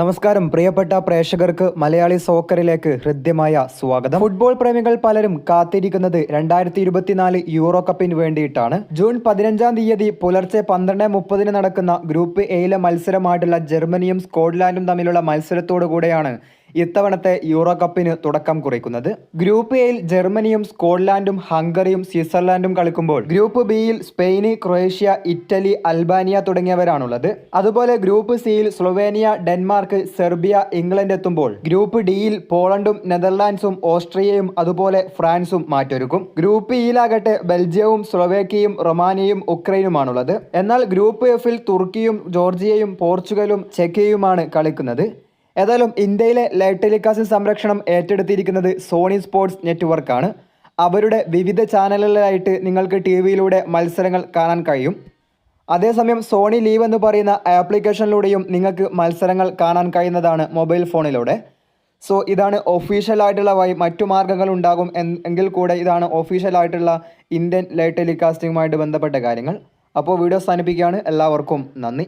നമസ്കാരം. പ്രിയപ്പെട്ട പ്രേക്ഷകർക്ക് മലയാളി സോക്കറിലേക്ക് ഹൃദ്യമായ സ്വാഗതം. ഫുട്ബോൾ പ്രേമികൾ പലരും കാത്തിരിക്കുന്നത് രണ്ടായിരത്തി ഇരുപത്തിനാല് യൂറോ കപ്പിന് വേണ്ടിയിട്ടാണ്. ജൂൺ പതിനഞ്ചാം തീയതി പുലർച്ചെ പന്ത്രണ്ട് മുപ്പതിന് നടക്കുന്ന ഗ്രൂപ്പ് എയിലെ മത്സരമായിട്ടുള്ള ജർമ്മനിയും സ്കോട്ട്ലാൻഡും തമ്മിലുള്ള മത്സരത്തോടു കൂടെയാണ് ഇത്തവണത്തെ യൂറോ കപ്പിന് തുടക്കം കുറിക്കുന്നത്. ഗ്രൂപ്പ് എയിൽ ജർമ്മനിയും സ്കോട്ട്ലാൻഡും ഹംഗറിയും സ്വിറ്റ്സർലാൻഡും കളിക്കുമ്പോൾ ഗ്രൂപ്പ് ബിയിൽ സ്പെയിന് ക്രൊയേഷ്യ ഇറ്റലി അൽബാനിയ തുടങ്ങിയവരാണുള്ളത്. അതുപോലെ ഗ്രൂപ്പ് സിയിൽ സ്ലൊവേനിയ ഡെൻമാർക്ക് സെർബിയ ഇംഗ്ലണ്ട് എത്തുമ്പോൾ ഗ്രൂപ്പ് ഡിയിൽ പോളണ്ടും നെതർലാൻഡ്സും ഓസ്ട്രിയയും അതുപോലെ ഫ്രാൻസും മാറ്റൊരുക്കും. ഗ്രൂപ്പ് ഇയിലാകട്ടെ ബെൽജിയവും സ്ലൊവേക്കിയയും റൊമാനിയയും ഉക്രൈനുമാണുള്ളത്. എന്നാൽ ഗ്രൂപ്പ് എഫിൽ തുർക്കിയും ജോർജിയയും പോർച്ചുഗലും ചെക്കിയുമാണ് കളിക്കുന്നത്. ഏതായാലും ഇന്ത്യയിലെ ലൈവ് ടെലികാസ്റ്റിംഗ് സംരക്ഷണം ഏറ്റെടുത്തിരിക്കുന്നത് സോണി സ്പോർട്സ് നെറ്റ്വർക്കാണ്. അവരുടെ വിവിധ ചാനലുകളിലായിട്ട് നിങ്ങൾക്ക് ടി വിയിലൂടെ മത്സരങ്ങൾ കാണാൻ കഴിയും. അതേസമയം സോണി ലീവ് എന്ന് പറയുന്ന ആപ്ലിക്കേഷനിലൂടെയും നിങ്ങൾക്ക് മത്സരങ്ങൾ കാണാൻ കഴിയുന്നതാണ് മൊബൈൽ ഫോണിലൂടെ. സോ ഇതാണ് ഒഫീഷ്യലായിട്ടുള്ള വഴി മറ്റു മാർഗങ്ങൾ ഉണ്ടാകും എങ്കിൽ കൂടെ ഇതാണ് ഒഫീഷ്യലായിട്ടുള്ള ഇന്ത്യൻ ലൈവ് ടെലികാസ്റ്റിംഗുമായിട്ട് ബന്ധപ്പെട്ട കാര്യങ്ങൾ. അപ്പോൾ വീഡിയോ അവസാനിപ്പിക്കുകയാണ്. എല്ലാവർക്കും നന്ദി.